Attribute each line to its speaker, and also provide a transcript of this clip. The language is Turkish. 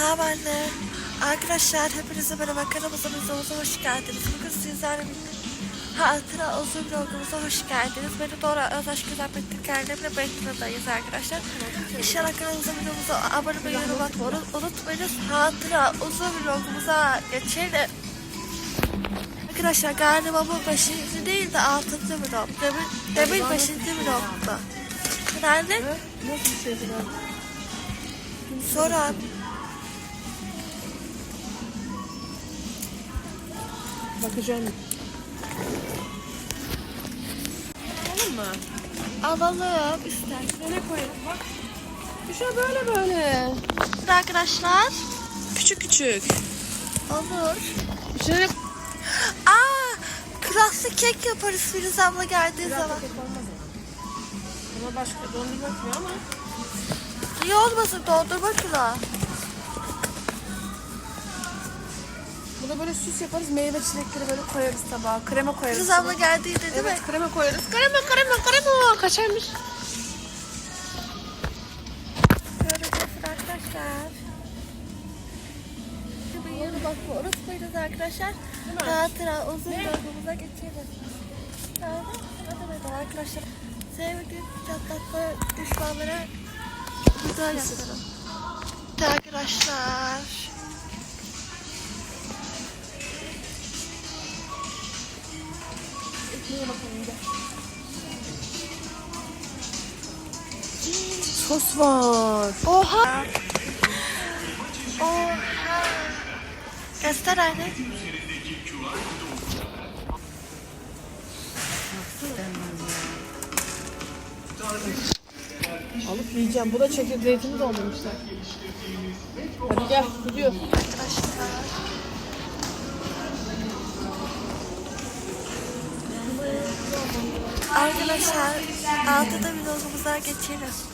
Speaker 1: Anne. Arkadaşlar hepinize merhaba kanalımıza videomuza hoş geldiniz. Bugün sizlerle birlikte Hatıra uzun vlogumuza hoş geldiniz. Beni Dora Özaş Güzel Bettirken'le Bettira'dayız arkadaşlar. İnşallah kanalımıza videomuza abone olmayı yorum atmayı unutmayınız. Hatıra uzun vlogumuza geçelim. Arkadaşlar galiba bu 5. değil de 6. vlog. Demin, demin 5. vlogda. Nerede?
Speaker 2: Nasıl bir şey bu? Bakacağım. Alalım mı?
Speaker 1: Alalım.
Speaker 2: Nereye koyalım? Bak. İşte böyle böyle.
Speaker 1: Arkadaşlar
Speaker 2: Küçük küçük.
Speaker 1: olur.
Speaker 2: Şöyle
Speaker 1: Aa, klasik kek yaparız Filiz abla geldiği zaman.
Speaker 2: Ama başka dondurma yapmıyor ama.
Speaker 1: İyi olmasın dondurma kilo.
Speaker 2: Burada böyle süs yaparız. Meyve çilekleri böyle koyarız tabağa. Krema koyarız.
Speaker 1: Filiz abla geldiğinde değil
Speaker 2: Evet
Speaker 1: mi?
Speaker 2: krema koyarız. Krema krema krema. Kaçarmış.
Speaker 1: Göreceğiz arkadaşlar. Şimdi yeni bakma unutmayınız arkadaşlar.
Speaker 2: mi?
Speaker 1: Hatıra uzun yolumuza geçelim. Hadi, hadi bakalım arkadaşlar. Sevgili çatlatma düşmanlara güzel yapalım. Arkadaşlar.
Speaker 2: Sos var.
Speaker 1: Oha! Oha! Göster anne.
Speaker 2: Alıp yiyeceğim. Bu da çekirdeğini doldurmuşlar. Hadi gel gidiyoruz.
Speaker 1: Arkadaşlar. Arkadaşlar altıda vlogumuza geçelim.